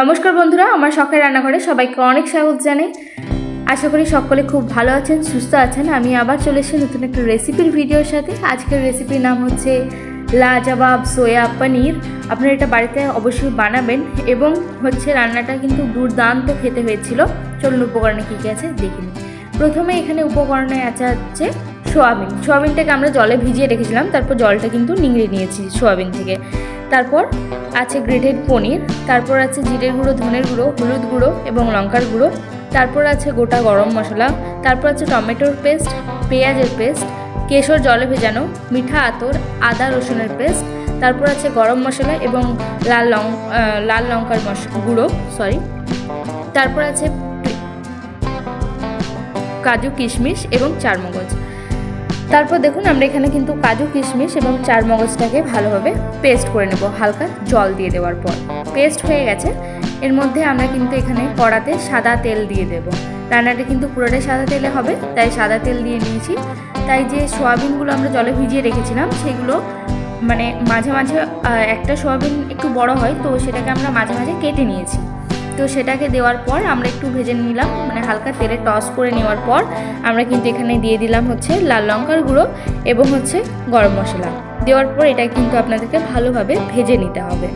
নমস্কার বন্ধুরা, আমার শখের রান্নাঘরে সবাইকে অনেক স্বাগত জানাই। আশা করি সকলে খুব ভালো আছেন, সুস্থ আছেন। আমি আবার চলে এসেছি নতুন একটা রেসিপির ভিডিওর সাথে। আজকের রেসিপির নাম হচ্ছে লাজবাব সোয়া পনির। আপনারা এটা বাড়িতে অবশ্যই বানাবেন এবং হচ্ছে রান্নাটা কিন্তু দুর্দান্ত খেতে হয়েছিল। চলুন উপকরণে কী কী আছে দেখে নিই। প্রথমে এখানে উপকরণে আছে হচ্ছে সোয়াবিন। সোয়াবিনটাকে আমরা জলে ভিজিয়ে রেখেছিলাম, তারপর জলটা কিন্তু নিংড়ে নিয়েছি সোয়াবিন থেকে। তারপর আছে গ্রেটেড পনির, তারপর আছে জিরের গুঁড়ো, ধনের গুঁড়ো, হলুদ গুঁড়ো এবং লঙ্কার গুঁড়ো। তারপর আছে গোটা গরম মশলা, তারপর আছে টমেটোর পেস্ট, পেঁয়াজের পেস্ট, কেশর জলে ভেজানো, মিঠা আতর, আদা রসুনের পেস্ট, তারপর আছে গরম মশলা এবং লাল লং লাল লঙ্কার মশ, গুঁড়ো সরি তারপর আছে কাজু কিশমিশ এবং চারমগজ। তারপর দেখুন, আমরা এখানে কিন্তু কাজু কিশমিশ এবং চার মগজটাকে ভালোভাবে পেস্ট করে নেব। হালকা জল দিয়ে দেওয়ার পর। পেস্ট হয়ে গেছে। এর মধ্যে আমরা কিন্তু এখানে কড়াতে সাদা তেল দিয়ে দেব। রান্নাটা কিন্তু পুরোটাই সাদা তেলে হবে, তাই সাদা তেল দিয়ে নিয়েছি। তাই যে সোয়াবিনগুলো আমরা জলে ভিজিয়ে রেখেছিলাম, সেগুলো মানে মাঝে মাঝে একটা সোয়াবিন একটু বড় হয়, তো সেটাকে আমরা মাঝে মাঝে কেটে নিয়েছি। তো সেটাকে দেওয়ার পর আমরা একটু ভেজে নিলাম মানে হালকা তেলে টস করে নেওয়ার পর আমরা কিন্তু এখানে দিয়ে দিলাম হচ্ছে লাল লঙ্কার গুঁড়ো এবং হচ্ছে গরম মশলা। দেওয়ার পর এটা কিন্তু আপনাদেরকে ভালোভাবে ভেজে নিতে হবে।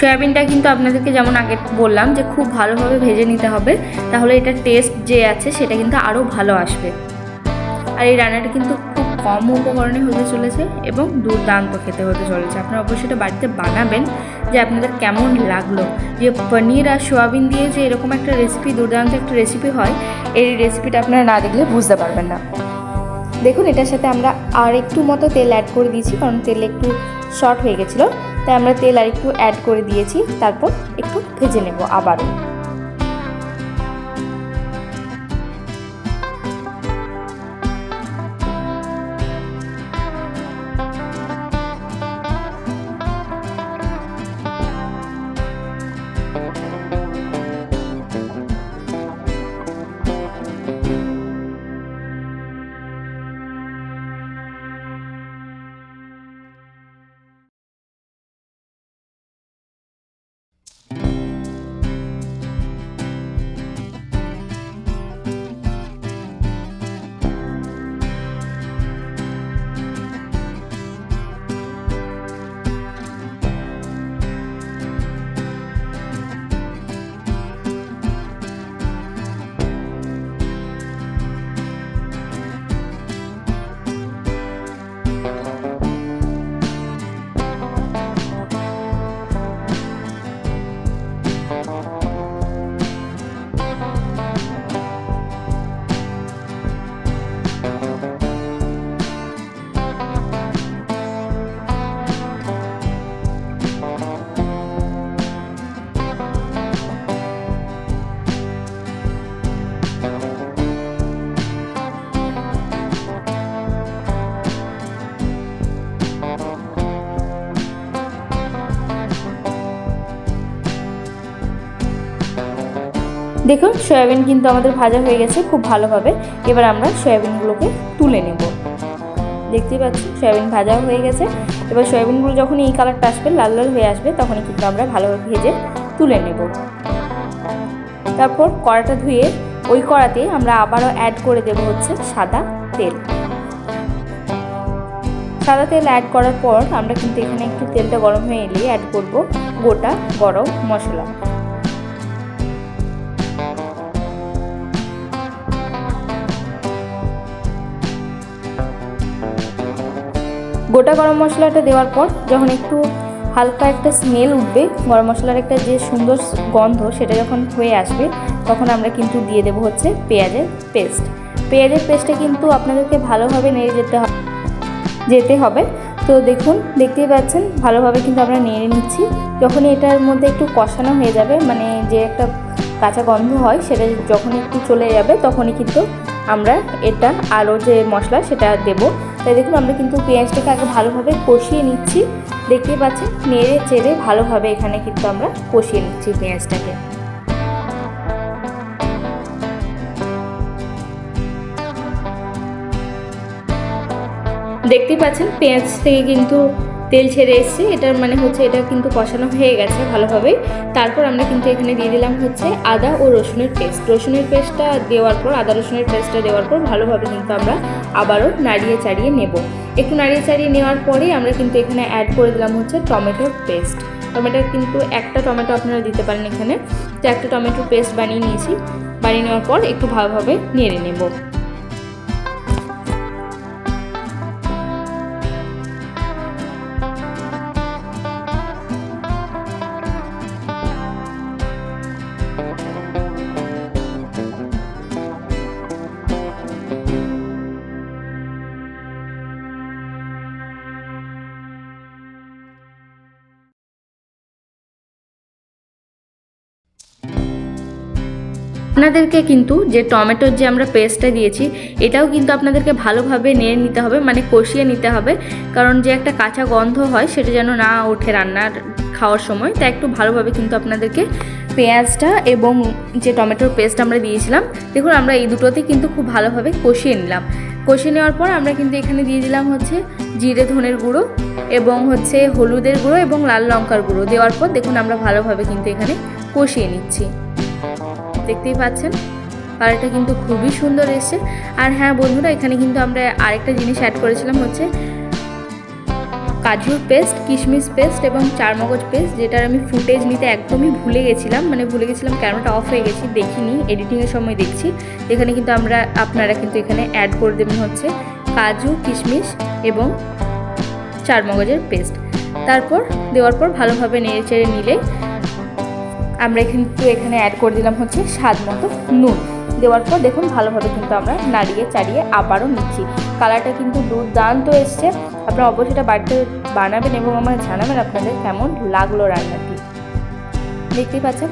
সয়াবিনটা কিন্তু আপনাদেরকে যেমন আগে বললাম যে খুব ভালোভাবে ভেজে নিতে হবে, তাহলে এটার টেস্ট যে আছে সেটা কিন্তু আরও ভালো আসবে। আর এই রান্নাটা কিন্তু খুব কম উপকরণে হতে চলেছে এবং দুর্দান্ত খেতে হতে চলেছে। আপনারা অবশ্যই এটা বাড়িতে বানাবেন যে আপনাদের কেমন লাগল। যে পনির আর সোয়াবিন দিয়ে যে এরকম একটা রেসিপি দুর্দান্ত একটা রেসিপি হয়, এই রেসিপিটা আপনারা না দেখলে বুঝতে পারবেন না। দেখুন, এটার সাথে আমরা আর একটু মতো তেল অ্যাড করে দিয়েছি, কারণ তেল একটু শর্ট হয়ে গেছিল। তাই আমরা তেল আর একটু অ্যাড করে দিয়েছি তারপর একটু ভেজে নেব আবারও। দেখুন, সয়াবিন কিন্তু আমাদের ভাজা হয়ে গেছে খুব ভালোভাবে। এবার আমরা সয়াবিনগুলোকে তুলে নেব। দেখতেই পাচ্ছি, সয়াবিন ভাজা হয়ে গেছে। এবার সয়াবিনগুলো যখন এই কালারটা আসবে, লাল লাল হয়ে আসবে, তখনই কিন্তু আমরা ভালোভাবে ভেজে তুলে নেব। তারপর কড়াটা ধুয়ে ওই কড়াতে আমরা আবারও অ্যাড করে দেব হচ্ছে সাদা তেল। সাদা তেল অ্যাড করার পর আমরা কিন্তু এখানে একটু তেলটা গরম হয়ে এলেই অ্যাড করব গোটা গরম মশলা। গোটা গরম মশলাটা দেওয়ার পর যখন একটু হালকা একটা স্মেল উঠবে, গরম মশলার একটা যে সুন্দর গন্ধ সেটা যখন হয়ে আসবে, তখন আমরা কিন্তু দিয়ে দেবো হচ্ছে পেঁয়াজের পেস্ট পেঁয়াজের পেস্টটা কিন্তু আপনাদেরকে ভালোভাবে নেড়ে যেতে হবে যেতে হবে। তো দেখুন, দেখতেই পাচ্ছেন, ভালোভাবে কিন্তু আমরা নেড়ে নিচ্ছি। যখনই এটার মধ্যে একটু কষানো হয়ে যাবে মানে যে একটা কাঁচা গন্ধ হয়, সেটা যখন একটু চলে যাবে, তখনই কিন্তু আমরা এটা আরও যে মশলা সেটা দেব। তাই দেখুন, আমরা কিন্তু পেঁয়াজটাকে আগে ভালোভাবে কষিয়ে নিচ্ছি। দেখতেই পাচ্ছেন, নেড়ে চেড়ে ভালোভাবে এখানে কিন্তু আমরা কষিয়ে নিচ্ছি পেঁয়াজটাকে। দেখতেই পাচ্ছেন, পেঁয়াজ থেকে কিন্তু তেল ছেড়ে এসছে। এটার মানে হচ্ছে এটা কিন্তু কষানো হয়ে গেছে ভালোভাবে তারপর আমরা কিন্তু এখানে দিয়ে দিলাম হচ্ছে আদা ও রসুনের পেস্ট। রসুনের পেস্টটা দেওয়ার পর, আদা রসুনের পেস্টটা দেওয়ার পর ভালোভাবে কিন্তু আমরা আবারও নাড়িয়ে চাড়িয়ে নেব। একটু নাড়িয়ে চাড়িয়ে নেওয়ার পরেই আমরা কিন্তু এখানে অ্যাড করে দিলাম হচ্ছে টমেটোর পেস্ট টমেটোর কিন্তু একটা টমেটো আপনারা দিতে পারেন এখানে। তো একটা টমেটোর পেস্ট বানিয়ে নিয়েছি। বানিয়ে নেওয়ার পর একটু ভালোভাবে নেড়ে নেব। আপনাদেরকে কিন্তু যে টমেটোর যে আমরা পেস্টটা দিয়েছি, এটাও কিন্তু আপনাদেরকে ভালোভাবে নেড়ে নিতে হবে মানে কষিয়ে নিতে হবে। কারণ যে একটা কাঁচা গন্ধ হয়, সেটা যেন না ওঠে রান্নার খাওয়ার সময়। তা একটু ভালোভাবে কিন্তু আপনাদেরকে পেঁয়াজটা এবং যে টমেটোর পেস্ট আমরা দিয়েছিলাম, দেখুন আমরা এই দুটোতে কিন্তু খুব ভালোভাবে কষিয়ে নিলাম। কষিয়ে নেওয়ার পর আমরা কিন্তু এখানে দিয়ে দিলাম হচ্ছে জিরে, ধনের গুঁড়ো এবং হচ্ছে হলুদের গুঁড়ো এবং লাল লঙ্কার গুঁড়ো। দেওয়ার পর দেখুন আমরা ভালোভাবে কিন্তু এখানে কষিয়ে নিচ্ছি। দেখতেই পাচ্ছেন। কালারটা কিন্তু খুবই সুন্দর এসছে। আর হ্যাঁ বন্ধুরা, এখানে কিন্তু আমরা আরেকটা জিনিস অ্যাড করেছিলাম হচ্ছে কাজুর পেস্ট কিশমিশ পেস্ট এবং চারমগজ পেস্ট যেটার আমি ফুটেজ নিতে একদমই ভুলে গেছিলাম। মানে ভুলে গেছিলাম ক্যামেরাটা অফ হয়ে গেছি, দেখিনি। এডিটিংয়ের সময় দেখছি। এখানে কিন্তু আমরা আপনারা কিন্তু এখানে অ্যাড করে দেবেন হচ্ছে কাজু, কিশমিশ এবং চারমগজের পেস্ট তারপর দেওয়ার পর ভালোভাবে নেড়ে চেড়ে নিলে আমরা কিন্তু এখানে অ্যাড করে দিলাম হচ্ছে স্বাদ মতো নুন। দেওয়ার পর দেখুন ভালোভাবে কিন্তু আমরা নাড়িয়ে চাড়িয়ে আবারও নিচ্ছি। কালারটা কিন্তু দুর্দান্ত এসছে। আপনারা অবশ্যই এটা বাড়িতে বানাবেন এবং আমার জানাবেন আপনাদের কেমন লাগল রান্নাটি। দেখতেই পাচ্ছেন,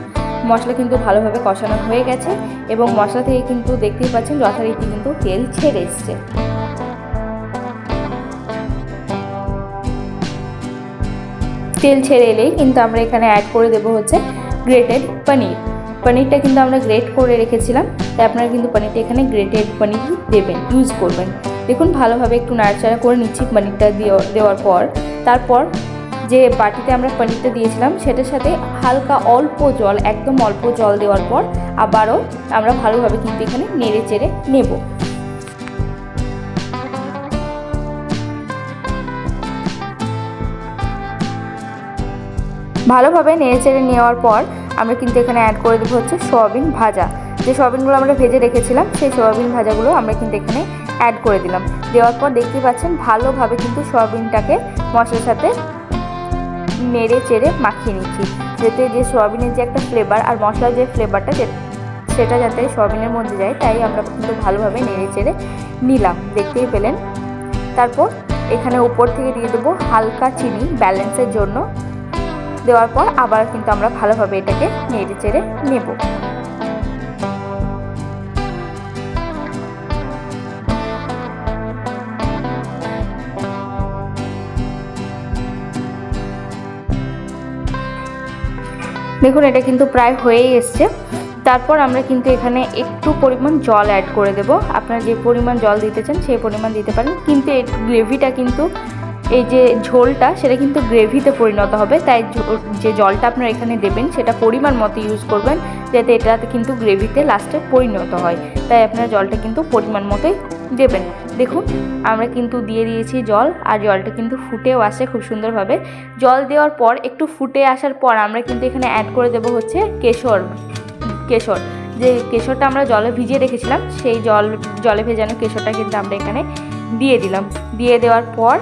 মশলা কিন্তু ভালোভাবে কষানো হয়ে গেছে এবং মশলা থেকে কিন্তু দেখতেই পাচ্ছেন যথারীতি কিন্তু তেল ছেড়ে এসছে। তেল ছেড়ে এলেই কিন্তু আমরা এখানে অ্যাড করে দেবো হচ্ছে গ্রেটেড পনির পনিরটা কিন্তু আমরা গ্রেট করে রেখেছিলাম, তাই আপনারা কিন্তু পনিরটা এখানে গ্রেটেড পনির দেবেন ইউজ করবেন। দেখুন, ভালোভাবে একটু নাড়াচাড়া করে নিচ্ছি পনিরটা দেওয়ার পর। তারপর যে বাটিতে আমরা পনিরটা দিয়েছিলাম, সেটার সাথে হালকা অল্প জল, একদম অল্প জল দেওয়ার পর আবারও আমরা ভালোভাবে কিন্তু এখানে নেড়ে চেড়ে নেব। ভালোভাবে নেড়ে চেড়ে নেওয়ার পর আমরা কিন্তু এখানে অ্যাড করে দেবো হচ্ছে সয়াবিন ভাজা। যে সয়াবিনগুলো আমরা ভেজে রেখেছিলাম, সেই সয়াবিন ভাজাগুলো আমরা কিন্তু এখানে অ্যাড করে দিলাম। দেওয়ার পর দেখতেই পাচ্ছেন ভালোভাবে কিন্তু সয়াবিনটাকে মশলার সাথে নেড়ে চেড়ে মাখিয়ে নিচ্ছি। যাতে যে সয়াবিনের যে একটা ফ্লেভার আর মশলার যে ফ্লেভারটা সেটা যাতে সয়াবিনের মধ্যে যায়, তাই আমরা কিন্তু ভালোভাবে নেড়ে চেড়ে নিলাম। দেখতেই পেলেন? তারপর এখানে উপর থেকে দিয়ে দেবো হালকা চিনি ব্যালেন্সের জন্য। দেওয়ার পর আবার কিন্তু আমরা ভালোভাবে এটাকে নেড়ে চেড়ে নেব। দেখুন, এটা কিন্তু প্রায় হয়েই এসছে। তারপর আমরা কিন্তু এখানে একটু পরিমাণ জল অ্যাড করে দেব। আপনারা যে পরিমাণ জল দিতে চান, সেই পরিমাণ দিতে পারেন। কিন্তু এই গ্রেভিটা কিন্তু এই যে ঝোলটা, সেটা কিন্তু গ্রেভিতে পরিণত হবে। তাই যে জলটা আপনারা এখানে দেবেন, সেটা পরিমাণ মতো ইউজ করবেন, যাতে এটাতে কিন্তু গ্রেভিতে লাস্টে পরিণত হয়। তাই আপনারা জলটা কিন্তু পরিমাণ মতোই দেবেন। দেখুন, আমরা কিন্তু দিয়ে দিয়েছি জল, আর জলটা কিন্তু ফুটেও আসে খুব সুন্দরভাবে। জল দেওয়ার পর, একটু ফুটে আসার পর, আমরা কিন্তু এখানে অ্যাড করে দেবো হচ্ছে কেশর কেশর। যে কেশরটা আমরা জলে ভিজিয়ে রেখেছিলাম, সেই জল, জলে ভেজানো কেশরটা কিন্তু আমরা এখানে দিয়ে দিলাম। দিয়ে দেওয়ার পর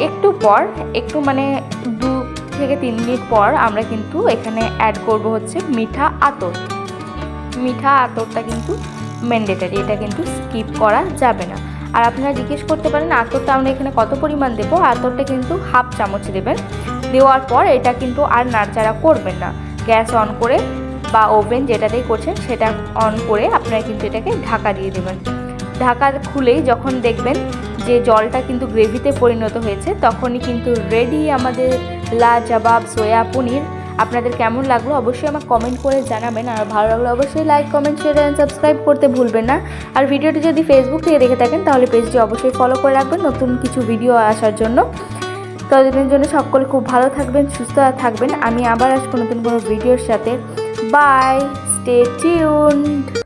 একটু পর, একটু মানে দু থেকে তিন মিনিট পর আমরা কিন্তু এখানে অ্যাড করব হচ্ছে মিঠা আতর। মিঠা আতরটা কিন্তু ম্যান্ডেটারি এটা কিন্তু স্কিপ করা যাবে না। আর আপনারা জিজ্ঞেস করতে পারেন, আতরটা আমরা এখানে কত পরিমাণ দেবো? আতরটা কিন্তু হাফ চামচ দেবেন। দেওয়ার পর এটা কিন্তু আর নাড়চাড়া করবেন না। গ্যাস অন করে বা ওভেন যেটাতেই করছেন, সেটা অন করে আপনারা কিন্তু এটাকে ঢাকা দিয়ে দেবেন। ঢাকা খুলেই যখন দেখবেন যে জলটা কিন্তু গ্রেভিতে পরিণত হয়েছে, তখনই কিন্তু রেডি আমাদের লা জবাব সোয়া পনির। আপনাদের কেমন লাগল অবশ্যই আমাকে কমেন্ট করে জানাবেন। আর ভালো লাগল অবশ্যই like comment share and subscribe করতে ভুলবেন না। আর ভিডিওটি যদি ফেসবুক থেকে দেখে থাকেন, তাহলে পেজটি অবশ্যই ফলো করে রাখবেন নতুন কিছু ভিডিও আসার জন্য। ততদিনের জন্য সকলে খুব ভালো থাকবেন, সুস্থ থাকবেন। আমি আবার আসব নতুন কোনো ভিডিওর সাথে। By stay tuned